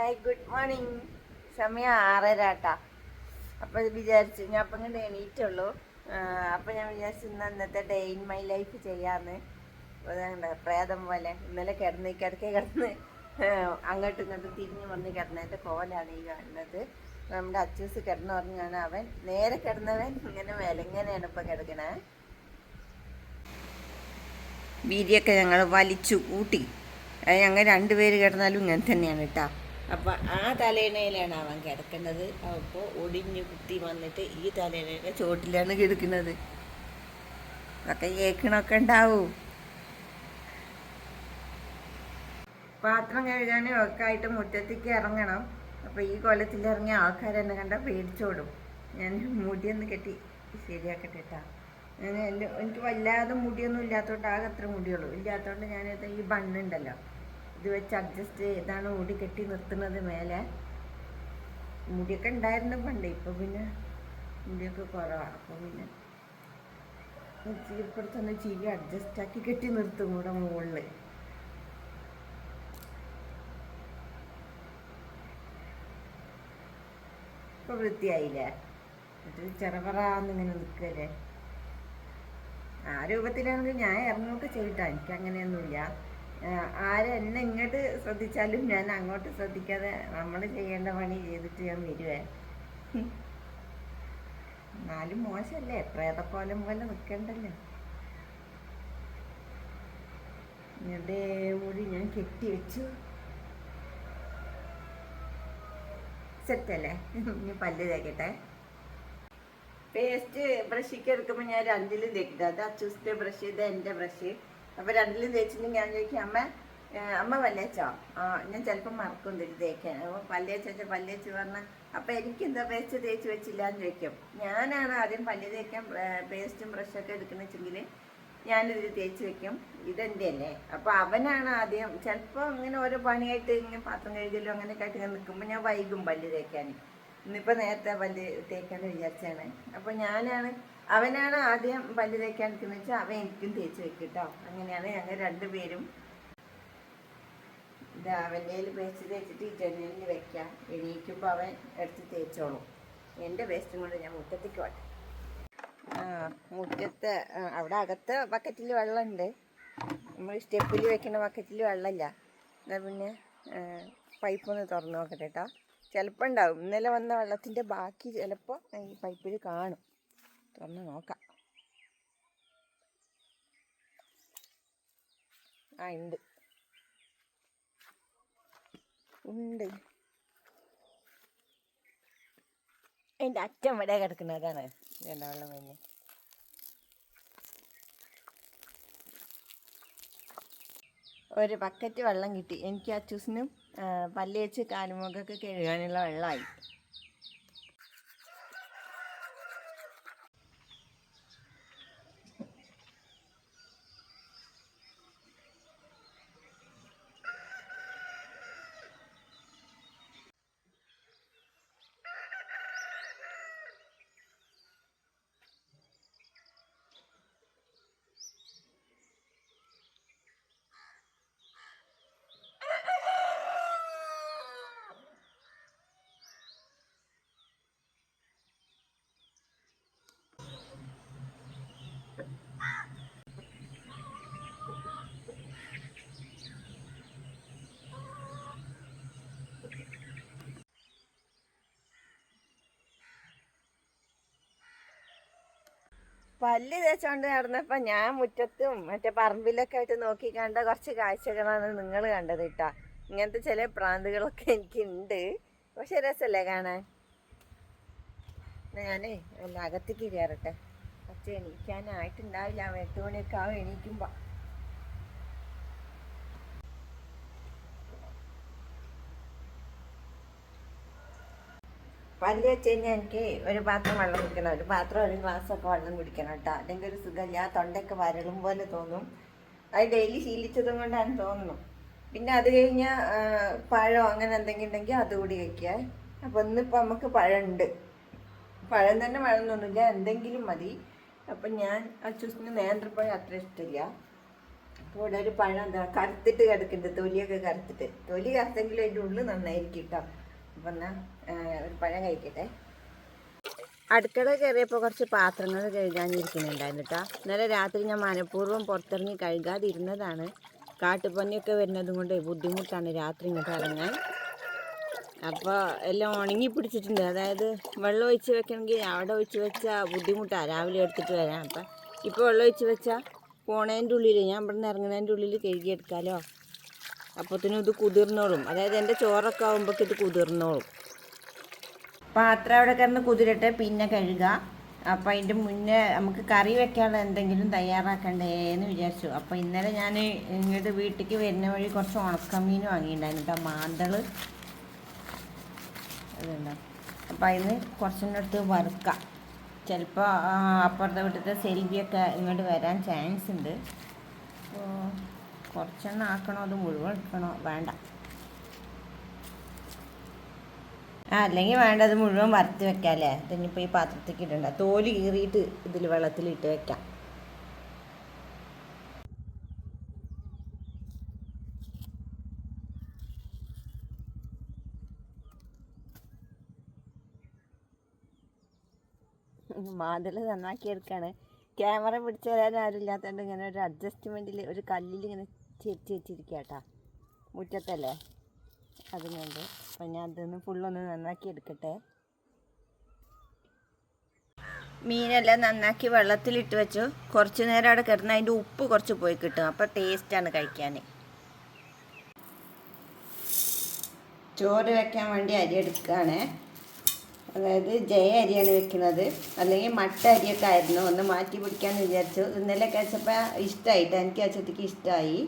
Hi good morning സമയം ആറര കേട്ടാ അപ്പോൾ വിചാരിച്ചു ഞാൻ അപ്പം ഇങ്ങനെ എണീറ്റുള്ളൂ. അപ്പം ഞാൻ വിചാരിച്ചു ഇന്ന് അന്നത്തെ ഡേ ഇൻ മൈ ലൈഫ് ചെയ്യാന്ന്. അപ്പോൾ അതാണ്ട് പ്രേതം പോലെ ഇന്നലെ കിടന്ന് കിടക്കെ കിടന്ന് അങ്ങോട്ടും ഇങ്ങോട്ടും തിരിഞ്ഞ് വന്ന് കിടന്നതിന്റെ കോലാണ് ഈ കാണുന്നത്. നമ്മുടെ അച്ചൂസ് കിടന്നു പറഞ്ഞാണ് അവൻ. നേരെ കിടന്നവൻ ഇങ്ങനെ വിലങ്ങനെയാണ് ഇപ്പോൾ കിടക്കണേ. വീതിയൊക്കെ ഞങ്ങൾ വലിച്ചു കൂട്ടി. ഞങ്ങൾ രണ്ടുപേര് കിടന്നാലും ഇങ്ങനെ തന്നെയാണ് കേട്ടോ. അപ്പം ആ തലേണയിലാണ് അവൻ കിടക്കുന്നത്. അപ്പോൾ ഒടിഞ്ഞ് കുത്തി വന്നിട്ട് ഈ തലേണയുടെ ചോട്ടിലാണ് കിടക്കുന്നത്. ഒക്കെ കേൾക്കണമൊക്കെ ഉണ്ടാവും. പാത്രം കഴുകാനും ഒക്കെ ആയിട്ട് മുറ്റത്തേക്ക് ഇറങ്ങണം. അപ്പോൾ ഈ കൊല്ലത്തിൽ ഇറങ്ങിയ ആൾക്കാരെന്നെ കണ്ടാൽ പേടിച്ചോടും. ഞാൻ മുടിയൊന്ന് കെട്ടി ശരിയാക്കട്ടെ കേട്ടോ ഞാൻ എനിക്ക് വല്ലാതെ മുടിയൊന്നും ഇല്ലാത്തതുകൊണ്ട് ആകെ അത്ര മുടിയുള്ളൂ. ഇല്ലാത്തതുകൊണ്ട് ഞാൻ ഈ ബണ്ണുണ്ടല്ലോ ഇത് വെച്ച് അഡ്ജസ്റ്റ് ചെയ്താണ് മുടി കെട്ടി നിർത്തുന്നത് മേലെ. മുടിയൊക്കെ ഉണ്ടായിരുന്നു പണ്ട് ഇപ്പോൾ പിന്നെ മുടിയൊക്കെ കുറവാണ്. അപ്പോൾ പിന്നെ ചീർപ്പുറത്തൊന്ന് ചീവി അഡ്ജസ്റ്റ് ആക്കി കെട്ടി നിർത്തും കൂടെ മുകളിൽ ഇപ്പൊ വൃത്തിയായില്ലേ? എന്നിട്ട് ചെറപറാന്നിങ്ങനെ നിൽക്കല്ലേ ആ രൂപത്തിലാണെങ്കിൽ ഞാൻ ഇറങ്ങുമൊക്കെ ചെയ്തിട്ടാ. എനിക്ക് അങ്ങനെയൊന്നുമില്ല ആരും എന്നെ ഇങ്ങോട്ട് ശ്രദ്ധിച്ചാലും ഞാൻ അങ്ങോട്ട് ശ്രദ്ധിക്കാതെ നമ്മൾ ചെയ്യേണ്ട പണി ചെയ്തിട്ട് ഞാൻ വരുവേ. എന്നാലും മോശമല്ലേ പ്രേതക്കോലം പോലെ നിൽക്കണ്ടല്ലോ മുടി ഞാൻ കെട്ടി വെച്ചു. സെറ്റല്ലേ? ഇനി പല്ല് തേക്കട്ടെ. പേസ്റ്റ് ബ്രഷിക്ക് എടുക്കുമ്പോൾ ഞാൻ രണ്ടിലും തേക്കില്ല. അത് അച്ചൂസിന്റെ ബ്രഷ് ഇത് എന്റെ ബ്രഷ്. അപ്പോൾ രണ്ടിലും തേച്ചിട്ടുണ്ടെങ്കിൽ ഞാൻ ചോദിക്കും അമ്മ അമ്മ പല്ലേച്ചോ ആ ഞാൻ ചിലപ്പോൾ മറക്കും തരും തേക്കാൻ. അപ്പോൾ പല്ലേച്ച പല്ലേച്ച് പറഞ്ഞാൽ എനിക്ക് എന്താ പേസ്റ്റ് തേച്ച് വെച്ചില്ല എന്ന് ചോദിക്കും. ഞാനാണ് ആദ്യം പല്ല് തേക്കാൻ പേസ്റ്റും ബ്രഷൊക്കെ എടുക്കണമെങ്കിൽ ഞാനിതിൽ തേച്ച് വെക്കും. ഇതെന്റെ അല്ലേ അപ്പോൾ അവനാണ് ആദ്യം ചിലപ്പോൾ ഇങ്ങനെ ഓരോ പണിയായിട്ട് ഇങ്ങനെ പാത്രം കഴുകലും അങ്ങനെ ആയിട്ട് ഇങ്ങനെ നിൽക്കുമ്പോൾ ഞാൻ വൈകും പല്ല് തേക്കാൻ ഇന്നിപ്പോൾ നേരത്തെ പല്ല് തേക്കാന്ന് വിചാരിച്ചാണ് അപ്പോൾ ഞാനാണ് അവനാണ് ആദ്യം പല്ല് തേക്കാൻ നിൽക്കുന്നത് വെച്ചാൽ അവൻ എനിക്കും തേച്ച് വെക്കും കേട്ടോ അങ്ങനെയാണ് ഞങ്ങൾ രണ്ടുപേരും ഇതാ അവന്റെ പേസ്റ്റ് തേച്ചിട്ട് ഈ ജനലിൽ വെക്കാം. എണീക്കുമ്പോൾ അവൻ എടുത്ത് തേച്ചോളും. എന്റെ പേസ്റ്റും കൊണ്ട് ഞാൻ മുറ്റത്തേക്ക് വട്ടെ മുറ്റത്ത് അവിടെ അകത്ത് ബക്കറ്റിൽ വെള്ളമുണ്ട് നമ്മൾ സ്റ്റെപ്പിൽ വെക്കുന്ന ബക്കറ്റിൽ വെള്ളമില്ല എന്നാൽ പിന്നെ പൈപ്പ് ഒന്ന് തുറന്ന് നോക്കട്ടെ കേട്ടോ ചിലപ്പോൾ ഉണ്ടാവും. ഇന്നലെ വന്ന വെള്ളത്തിന്റെ ബാക്കി ചിലപ്പോൾ ഈ പൈപ്പിൽ കാണും. തുറന്ന് നോക്കാം. ആ ഉണ്ട്. ഉണ്ട്. എന്റെ അച്ഛൻ ഇവിടെ കിടക്കുന്നതാണ്. വേണ്ട വെള്ളം കഴിഞ്ഞ് ഒരു ബക്കറ്റ് വെള്ളം കിട്ടി. എനിക്ക് അച്ചൂസിനും പല്ല് കാലുമുഖൊക്കെ കഴുകാനുള്ള വെള്ളമായി. പല്ല് തേച്ചോണ്ട് നടന്നപ്പോ ഞാൻ മുറ്റത്തും മറ്റേ പറമ്പിലൊക്കെ ആയിട്ട് നോക്കി കണ്ട കുറച്ച് കാഴ്ചകളാണ് നിങ്ങൾ കണ്ടത് കേട്ടാ ഇങ്ങനത്തെ ചില പ്രാന്തുകളൊക്കെ എനിക്കുണ്ട്. പക്ഷെ രസല്ലേ കാണാൻ? ഞാനേ ഒന്ന് അകത്തേക്ക് കയറട്ടെ. കുറച്ച് എണീക്കാനായിട്ടുണ്ടാവില്ല. എട്ട് മണിയൊക്കെ ആവും എണീക്കുമ്പോൾ പല്ല് വെച്ച് കഴിഞ്ഞാൽ എനിക്ക് ഒരു പാത്രം വെള്ളം കുടിക്കണം. ഒരു പാത്രം ഒരു ഗ്ലാസ്സൊക്കെ വെള്ളം കുടിക്കണം കേട്ടോ. അല്ലെങ്കിൽ ഒരു സുഖമില്ല തൊണ്ടയൊക്കെ വരളും പോലെ തോന്നും. അത് ഡെയിലി ശീലിച്ചതും കൊണ്ടാണ് തോന്നുന്നു. പിന്നെ അത് കഴിഞ്ഞാൽ പഴം അങ്ങനെ എന്തെങ്കിലും ഉണ്ടെങ്കിൽ അതുകൂടി വയ്ക്കുക അപ്പോൾ ഇന്നിപ്പോൾ നമുക്ക് പഴമുണ്ട്. പഴം തന്നെ വേണമെന്നൊന്നുമില്ല. എന്തെങ്കിലും മതി. അപ്പം ഞാൻ അച്ചൂസിന് നേന്ത്രപ്പഴം അത്ര ഇഷ്ടമില്ല. അപ്പോൾ ഇവിടെ ഒരു പഴം എന്താ കറുത്തിട്ട് കിടക്കുന്നുണ്ട്. തൊലിയൊക്കെ കറുത്തിട്ട്. തൊലി കറുത്തെങ്കിലും അതിന്റെ ഉള്ളിൽ നന്നായിരിക്കും കേട്ടോ. അപ്പം എന്നാൽ ഒരു പഴം കഴിക്കട്ടെ. അടുക്കള കയറിയപ്പോൾ കുറച്ച് പാത്രങ്ങൾ കഴുകാനിരിക്കുന്നുണ്ടായിരുന്നു കേട്ടോ ഇന്നലെ രാത്രി ഞാൻ മനഃപൂർവം പുറത്തിറങ്ങി കഴുകാതിരുന്നതാണ്. കാട്ടുപന്നിയൊക്കെ വരുന്നതും കൊണ്ട് ബുദ്ധിമുട്ടാണ് രാത്രി ഇങ്ങോട്ട് ഇറങ്ങാൻ. അപ്പോൾ എല്ലാം ഉണങ്ങി പിടിച്ചിട്ടുണ്ട്. അതായത് വെള്ളം ഒഴിച്ച് വെക്കണമെങ്കിൽ അവിടെ ഒഴിച്ച് വെച്ചാൽ ബുദ്ധിമുട്ടാണ് രാവിലെ എടുത്തിട്ട് വരാം. അപ്പം ഇപ്പോൾ വെള്ളം ഒഴിച്ച് വെച്ചാൽ പോണേന്റെ ഉള്ളിൽ ഞാൻ ഇവിടെ നിന്ന് ഇറങ്ങുന്നതിന്റെ ഉള്ളിൽ കഴുകിയെടുക്കാമല്ലോ അപ്പോഴത്തേനും ഇത് കുതിർന്നോളും. അതായത് എന്റെ ചോറൊക്കെ ആകുമ്പോഴേക്കും ഇത് കുതിർന്നോളും. പാത്രം അവിടെ കിടന്ന് കുതിരട്ടെ പിന്നെ കഴുകുക അപ്പോൾ അതിന്റെ മുന്നേ നമുക്ക് കറി വെക്കാനുള്ള എന്തെങ്കിലും തയ്യാറാക്കണ്ടേ എന്ന് വിചാരിച്ചു. അപ്പോൾ ഇന്നലെ ഞാൻ ഇങ്ങോട്ട് വീട്ടിലേക്ക് വരുന്ന വഴി കുറച്ച് ഉണക്കമീൻ വാങ്ങിയിട്ടുണ്ടായിരുന്നു കേട്ടോ മാന്തൾ അതുണ്ടോ? അപ്പോൾ അതിന് കുറച്ചിനടുത്ത് വറുക്കാം. ചിലപ്പോൾ അപ്പുറത്തെ വീട്ടിലത്തെ സെൽവിയൊക്കെ ഇങ്ങോട്ട് വരാൻ ചാൻസ് ഉണ്ട്. അപ്പോൾ കുറച്ചെണ്ണം ആക്കണോ അത് മുഴുവൻ എടുക്കണോ? വേണ്ട. ആ അല്ലെങ്കിൽ വേണ്ട അത് മുഴുവൻ വറുത്ത് വെക്കാമല്ലേ ഇതിനിപ്പോൾ ഈ പാത്രത്തേക്ക് ഇടണ്ട. തോൽ കീറിയിട്ട് ഇതിൽ വെള്ളത്തിൽ ഇട്ട് വെക്കാം. മാതൽ നന്നാക്കി എടുക്കാണ്. ക്യാമറ പിടിച്ചു വരാൻ ഇങ്ങനെ ഒരു അഡ്ജസ്റ്റ്മെന്റിൽ ഒരു കല്ലിൽ ഇങ്ങനെ ചെരിച്ച് വെച്ചിരിക്കുക കേട്ടോ മുറ്റത്തല്ലേ? അതുകൊണ്ട് അപ്പം ഞാൻ അതൊന്ന് ഫുള്ളൊന്ന് നന്നാക്കി എടുക്കട്ടെ. മീനെല്ലാം നന്നാക്കി വെള്ളത്തിലിട്ട് വെച്ചു. കുറച്ച് നേരം അവിടെ കിടന്ന് അതിന്റെ ഉപ്പ് കുറച്ച് പോയി കിട്ടും. അപ്പോൾ ടേസ്റ്റാണ് കഴിക്കാൻ ചോറ് വെക്കാൻ വേണ്ടി അരി എടുക്കുകയാണ്. അതായത് ജയ അരിയാണ് വെക്കുന്നത്. അല്ലെങ്കിൽ മട്ട അരിയൊക്കെ ആയിരുന്നു. ഒന്ന് മാറ്റി പിടിക്കാമെന്ന് വിചാരിച്ചു. ഇന്നലെ കഴിച്ചപ്പോൾ ഇഷ്ടമായിട്ട് എനിക്ക് കഴിച്ചത്തേക്ക് ഇഷ്ടമായി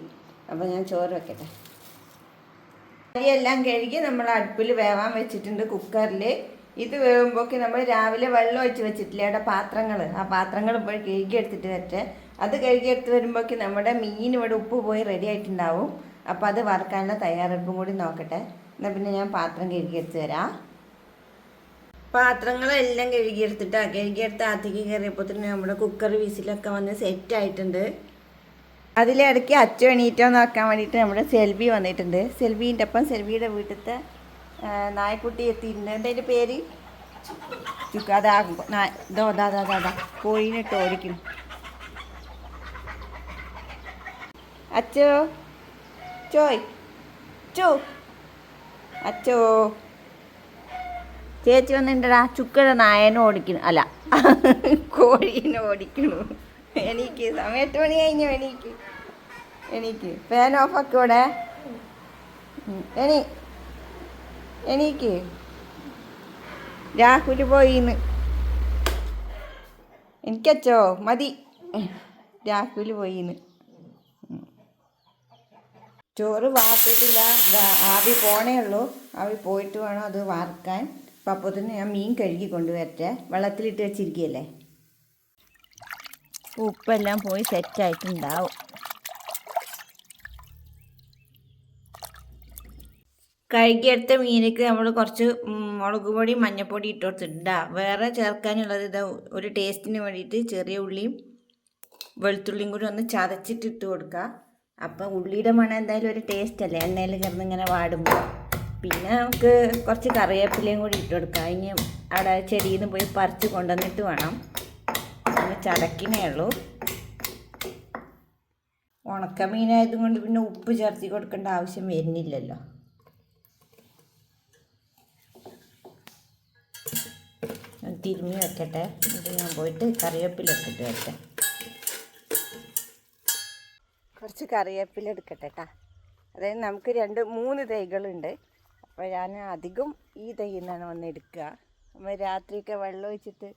അപ്പോൾ ഞാൻ ചോറ് വെക്കട്ടെ. അരിയെല്ലാം കഴുകി നമ്മൾ അടുപ്പിൽ വേവാൻ വെച്ചിട്ടുണ്ട് കുക്കറിൽ ഇത് വേവുമ്പോഴേക്ക് നമ്മൾ രാവിലെ വെള്ളം ഒഴിച്ച് വെച്ചിട്ടില്ലേ അവിടെ പാത്രങ്ങൾ? ആ പാത്രങ്ങൾ ഇപ്പോൾ കഴുകി എടുത്തിട്ട് വരട്ടെ. അത് കഴുകി എടുത്ത് വരുമ്പോഴേക്ക് നമ്മുടെ മീൻ ഇവിടെ ഉപ്പ് പോയി റെഡി ആയിട്ടുണ്ടാവും. അപ്പോൾ അത് വറുക്കാനുള്ള തയ്യാറെടുപ്പും കൂടി നോക്കട്ടെ. എന്നാൽ പിന്നെ ഞാൻ പാത്രം കഴുകി എടുത്ത് തരാം പാത്രങ്ങളെല്ലാം കഴുകിയെടുത്തിട്ടാണ് കഴുകിയെടുത്ത് അകത്തേക്ക് കയറിയപ്പോൾ തന്നെ നമ്മുടെ കുക്കർ വിസിലൊക്കെ വന്ന് സെറ്റ് ആയിട്ടുണ്ട്. അതിലിടയ്ക്ക് അച്ചു എണീറ്റോ നോക്കാൻ വേണ്ടിയിട്ട് നമ്മുടെ സെൽവി വന്നിട്ടുണ്ട്. സെൽവീന്റെ ഒപ്പം സെൽവിയുടെ വീട്ടിലത്തെ നായക്കുട്ടി എത്തിയിട്ടുണ്ട്. അതിന്റെ പേര്? ചുക്ക അതാ ഇതോ അതാ അതാ അതാ, അതാ. കോഴിനിട്ട് ഓടിക്കും അച്ചോ ചോയ് ചോ അച്ചോ. ചേച്ചി വന്നിട്ടുണ്ടടാ ചുക്കയുടെ നായനെ ഓടിക്കുന്നു. അല്ല കോഴീനെ എനിക്ക് സമയം എട്ട് മണി കഴിഞ്ഞു എനിക്ക് എനിക്ക് ഫാൻ ഓഫ് ആക്കൂടെ എനി എനിക്ക് രാഹുൽ പോയിന്ന്. എനിക്കച്ചോ? മതി. രാഹുൽ പോയിന്ന്. ചോറ് വാർത്തിട്ടില്ല. ആവി പോണേ ഉള്ളൂ. ആവി പോയിട്ട് വേണം അത് വാർക്കാൻ. അപ്പം അപ്പോൾ തന്നെ ഞാൻ മീൻ കഴുകി കൊണ്ടുവരട്ടെ. വെള്ളത്തിലിട്ട് വെച്ചിരിക്കുകയല്ലേ? ഉപ്പെല്ലാം പോയി സെറ്റായിട്ടുണ്ടാവും. കഴുകിയെടുത്ത മീനക്ക് നമ്മൾ കുറച്ച് മുളക് പൊടി മഞ്ഞൾപ്പൊടി ഇട്ട് കൊടുത്തിട്ടുണ്ടാ. വേറെ ചേർക്കാനുള്ളത് ഇതാ ഒരു ടേസ്റ്റിന് വേണ്ടിയിട്ട് ചെറിയ ഉള്ളിയും വെളുത്തുള്ളിയും കൂടി ഒന്ന് ചതച്ചിട്ട് ഇട്ട് കൊടുക്കുക. അപ്പോൾ ഉള്ളിയുടെ മണം എന്തായാലും ഒരു ടേസ്റ്റ് അല്ലേ? എണ്ണയിൽ കിടന്ന് ഇങ്ങനെ വാടുമ്പോൾ. പിന്നെ നമുക്ക് കുറച്ച് കറിവേപ്പിലയും കൂടി ഇട്ട് കൊടുക്കുക ഇനി അവിടെ ചെടിയിൽ നിന്ന് പോയി പറിച്ച് കൊണ്ടുവന്നിട്ട് വേണം. ചതക്കിനേ ഉള്ളൂ ഉണക്കമീനായത് കൊണ്ട് പിന്നെ ഉപ്പ് ചേർത്തി കൊടുക്കേണ്ട ആവശ്യം വരുന്നില്ലല്ലോ. തിരുമി വെക്കട്ടെ. ഇത് ഞാൻ പോയിട്ട് കറിവേപ്പില എടുത്തിട്ട് വരട്ടെ. കുറച്ച് കറിവേപ്പില എടുക്കട്ടെ കേട്ടാ അതായത് നമുക്ക് രണ്ട് മൂന്ന് തൈകളുണ്ട്. അപ്പോൾ ഞാൻ അധികം ഈ തൈന്നാണ് വന്ന് എടുക്കുക. നമ്മൾ രാത്രിയൊക്കെ വെള്ളം ഒഴിച്ചിട്ട്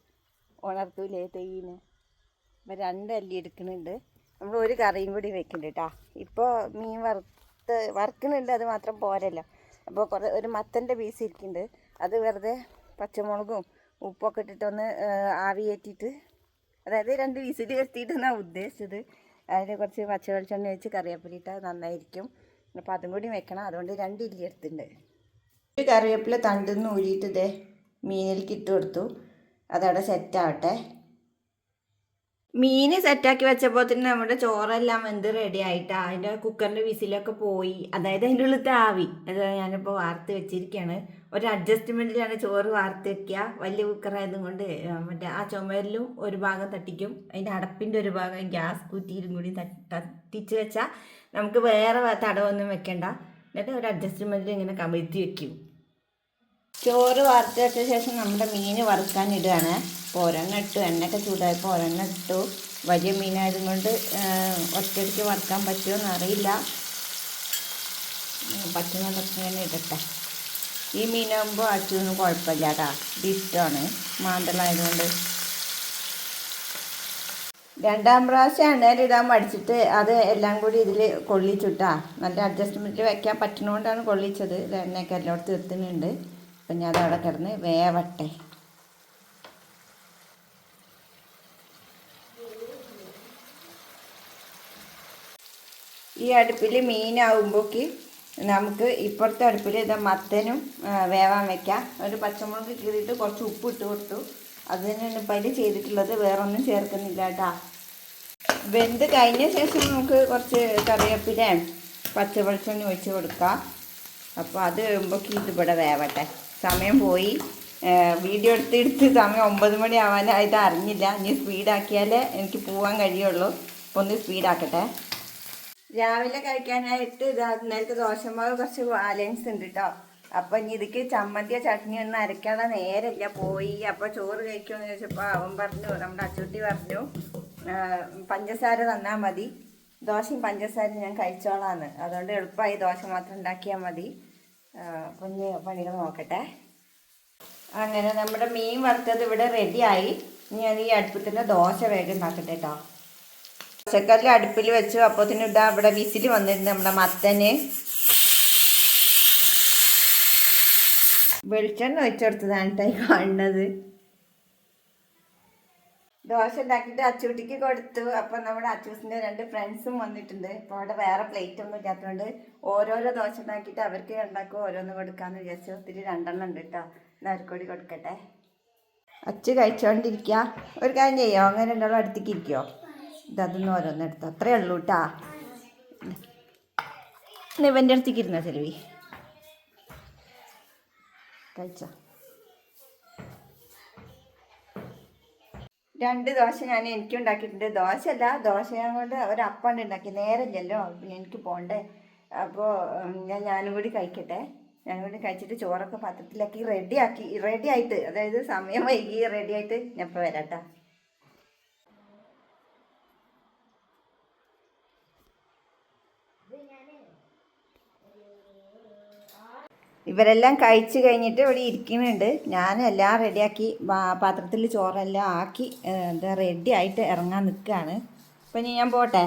ഉണർത്തൂലേ തൈയിന്? അപ്പോൾ രണ്ട് അല്ലി എടുക്കുന്നുണ്ട്. നമ്മൾ ഒരു കറിയും കൂടി വെക്കുന്നുണ്ട് കേട്ടോ ഇപ്പോൾ മീൻ വറുത്ത് വറുക്കുന്നുണ്ട് അത് മാത്രം പോരല്ലോ. അപ്പോൾ കുറേ ഒരു മത്തന്റെ പീസ് ഇരിക്കുന്നുണ്ട്. അത് വെറുതെ പച്ചമുളകും ഉപ്പൊക്കെ ഇട്ടിട്ടൊന്ന് ആവി കയറ്റിയിട്ട് അതായത് രണ്ട് വിസിൽ വരുത്തിയിട്ടെന്നാണ് ഉദ്ദേശിച്ചത്. അതിൽ കുറച്ച് പച്ച വെളിച്ചെണ്ണ വെച്ച് കറിവേപ്പില ഇട്ടാൽ നന്നായിരിക്കും. അപ്പോൾ അതും കൂടി വെക്കണം. അതുകൊണ്ട് രണ്ട് ഇല്ലി എടുത്തിട്ടുണ്ട്. ഒരു കറിവേപ്പില തണ്ടെന്ന് ഊരിയിട്ട് ഇതേ മീനിലേക്ക് ഇട്ട് കൊടുത്തു. അതവിടെ സെറ്റാവട്ടെ മീന് സെറ്റാക്കി വെച്ചപ്പോൾ തന്നെ നമ്മുടെ ചോറെല്ലാം വെന്ത് റെഡി ആയിട്ടാ. അതിന്റെ കുക്കറിന്റെ വിസിലൊക്കെ പോയി. അതായത് അതിന്റെ ഉള്ളിൽ ആവി അത് ഞാനിപ്പോൾ വാർത്ത് വെച്ചിരിക്കുകയാണ് ഒരു അഡ്ജസ്റ്റ്മെന്റിലാണ് ചോറ് വാർത്ത് വെക്കുക. വലിയ കുക്കറായതും കൊണ്ട് മറ്റേ ആ ചുമരിലും ഒരു ഭാഗം തട്ടിക്കും. അതിന്റെ അടപ്പിന്റെ ഒരു ഭാഗം ഗ്യാസ് കുറ്റിയിലും കൂടി തട്ടിച്ച് വെച്ചാൽ നമുക്ക് വേറെ തടവൊന്നും വെക്കണ്ട. എന്നിട്ട് ഒരു അഡ്ജസ്റ്റ്മെന്റിൽ ഇങ്ങനെ കമിഴ്ത്തി വെക്കും. ചോറ് വറുത്ത് വെച്ച ശേഷം നമ്മുടെ മീൻ വറുക്കാൻ ഇടുകയാണ്. അപ്പോൾ ഇട്ടു എണ്ണയൊക്കെ ചൂടായപ്പോൾ ഒരെണ്ണം ഇട്ടു. വലിയ മീനായത് കൊണ്ട് ഒറ്റയ്ക്ക് വറുക്കാൻ പറ്റുമോ എന്നറിയില്ല പറ്റുന്ന പ്രശ്നം ഇടട്ടെ. ഈ മീനാകുമ്പോൾ അച്ഛനൊന്നും കുഴപ്പമില്ല കേട്ടാ. ഇത് ഇഷ്ടമാണ്. മാന്തളായതുകൊണ്ട് രണ്ടാം പ്രാവശ്യം എണ്ണയിലിടാൻ പഠിച്ചിട്ട് അത് എല്ലാം കൂടി ഇതിൽ കൊള്ളിച്ചുട്ടാ നല്ല അഡ്ജസ്റ്റ്മെന്റിൽ വയ്ക്കാൻ പറ്റുന്നതുകൊണ്ടാണ് കൊള്ളിച്ചത്. എണ്ണയൊക്കെ എല്ലായിടത്തും എത്തുന്നുണ്ട്. അപ്പം ഞാൻ അതവിടെ കിടന്ന് വേവട്ടെ. ഈ അടുപ്പിൽ മീനാവുമ്പോൾക്ക് നമുക്ക് ഇപ്പുറത്തെ അടുപ്പിൽ ഇത് മത്തനും വേവാൻ വെക്കാം. ഒരു പച്ചമുളക് കീറിയിട്ട് കുറച്ച് ഉപ്പ് ഇട്ട് കൊടുത്തു. അത് തന്നെയാണ് ഇപ്പം ചെയ്തിട്ടുള്ളത്. വേറൊന്നും ചേർക്കുന്നില്ല കേട്ടാ. വെന്ത് കഴിഞ്ഞ ശേഷം നമുക്ക് കുറച്ച് കറിവേപ്പിലയും പച്ച വെളിച്ചെണ്ണ ഒഴിച്ച് കൊടുക്കാം. അപ്പോൾ അത് വരുമ്പോൾ ഇത് വേവട്ടെ. സമയം പോയി. വീഡിയോ എടുത്ത് എടുത്ത് സമയം ഒമ്പത് മണി ആവാനായിട്ട് അറിഞ്ഞില്ല. ഇനി സ്പീഡാക്കിയാലേ എനിക്ക് പോകാൻ കഴിയുള്ളൂ. അപ്പോൾ ഒന്ന് സ്പീഡാക്കട്ടെ. രാവിലെ കഴിക്കാനായിട്ട് ഇതാ നേരത്തെ ദോശമാവ് കുറച്ച് ബാലൻസ് ഉണ്ട് കേട്ടോ അപ്പോൾ ഇനി ഇതിക്ക് ചമ്മന്തിയോ ചട്നിയോ ഒന്നും അരക്കാതെ നേരമില്ല പോയി. അപ്പോൾ ചോറ് കഴിക്കുമെന്ന് ചോദിച്ചപ്പോൾ അവൻ പറഞ്ഞു നമ്മുടെ അച്ചുട്ടി പറഞ്ഞു പഞ്ചസാര തന്നാൽ മതി. ദോശയും പഞ്ചസാരയും ഞാൻ കഴിച്ചോളാന്ന്. അതുകൊണ്ട് എളുപ്പമായി ദോശ മാത്രം ഉണ്ടാക്കിയാൽ മതി. ഇനി പണികൾ നോക്കട്ടെ. അങ്ങനെ നമ്മുടെ മീൻ വറുത്തത് ഇവിടെ റെഡിയായി ഇനി ഞാൻ ഈ അടുപ്പത്തിന്റെ ദോശ വേഗം ഉണ്ടാക്കട്ടെ കേട്ടോ പച്ചക്കറിൽ അടുപ്പിൽ വെച്ചു. അപ്പോത്തിന് ഇടാ ഇവിടെ വിസിൽ വന്നിട്ടുണ്ട് നമ്മുടെ മത്തന്. വെളിച്ചെണ്ണ ഒഴിച്ചെടുത്തതാണ് കേട്ടോ ഈ കാണുന്നത്. ദോശ ഉണ്ടാക്കിയിട്ട് അച്ചൂട്ടിക്ക് കൊടുത്തു. അപ്പം നമ്മുടെ അച്ചൂസിന്റെ രണ്ട് ഫ്രണ്ട്സും വന്നിട്ടുണ്ട്. അപ്പോൾ അവിടെ വേറെ പ്ലേറ്റ് ഒന്നും ഇല്ലാത്തതുകൊണ്ട് ഓരോരോ ദോശ ഉണ്ടാക്കിയിട്ട് അവർക്ക് ഉണ്ടാക്കും ഓരോന്ന് കൊടുക്കാമെന്ന് വിചാരിച്ചു. ഒത്തിരി രണ്ടെണ്ണം ഉണ്ട് കേട്ടോ അവർക്ക് കൊടുക്കട്ടെ. അച്ചു കഴിച്ചോണ്ടിരിക്ക ഒരു കാര്യം ചെയ്യോ? അങ്ങനെ രണ്ടാളും അടുത്തേക്ക് ഇരിക്കുമോ ഇതൊന്നും ഓരോന്ന് എടുത്തോ. അത്രേ ഉള്ളൂ കേട്ടാ ഇവന്റെ അടുത്തേക്ക് ഇരുന്നോ ചെലവി കഴിച്ചോ? രണ്ട് ദോശ ഞാൻ എനിക്ക് ഉണ്ടാക്കിയിട്ടുണ്ട്. ദോശയല്ല ദോശ കൊണ്ട് ഒരു അപ്പം ഉണ്ടാക്കി. നേരമില്ലല്ലോ എനിക്ക് പോണ്ടേ. അപ്പോൾ ഞാൻ ഞാനും കൂടി കഴിക്കട്ടെ. ഞാനും കൂടി കഴിച്ചിട്ട് ചോറൊക്കെ പാത്രത്തിലാക്കി റെഡിയാക്കി റെഡി ആയിട്ട് അതായത് സമയം വൈകി റെഡി ആയിട്ട് ഞാൻ ഇപ്പോൾ വരാട്ടാ ഇവരെല്ലാം കഴിച്ച് കഴിഞ്ഞിട്ട് ഇവിടെ ഇരിക്കുന്നുണ്ട്. ഞാൻ എല്ലാം റെഡിയാക്കി പാത്രത്തിൽ ചോറെല്ലാം ആക്കി എന്താ റെഡി ആയിട്ട് ഇറങ്ങാൻ നിൽക്കുകയാണ്. അപ്പം ഇനി ഞാൻ പോട്ടെ?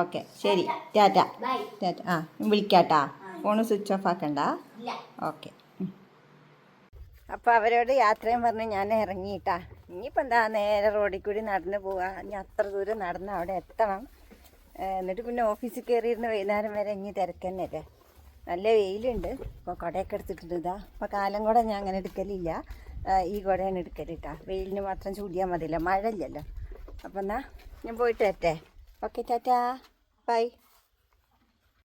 ഓക്കെ ശരി. ടാറ്റ. ടാറ്റ. ആ വിളിക്കാട്ടാ. ഫോണ് സ്വിച്ച് ഓഫ് ആക്കണ്ട? ഓക്കെ. അപ്പോൾ അവരോട് യാത്രയും പറഞ്ഞ് ഞാൻ ഇറങ്ങിയിട്ടാ. ഇനിയിപ്പോൾ എന്താ നേരെ റോഡിൽ കൂടി നടന്ന് പോവാ. ഇനി അത്ര ദൂരം നടന്ന് അവിടെ എത്തണം. എന്നിട്ട് പിന്നെ ഓഫീസിൽ കയറിയിരുന്ന് വൈകുന്നേരം വരെ ഇനി തിരക്കന്നല്ലേ നല്ല വെയിലുണ്ട്. ഇപ്പോൾ കുടയൊക്കെ എടുത്തിട്ടുണ്ട് ഇതാ. അപ്പോൾ കാലം കൂടെ ഞാൻ അങ്ങനെ എടുക്കലില്ല. ഈ കുടയാണ് എടുക്കലിട്ടാ. വെയിലിന് മാത്രം ചൂടിയാൽ മതിയല്ലോ. മഴ ഇല്ലല്ലോ അപ്പം എന്നാ ഞാൻ പോയിട്ട് വരട്ടെ. Okay tata. ബൈ.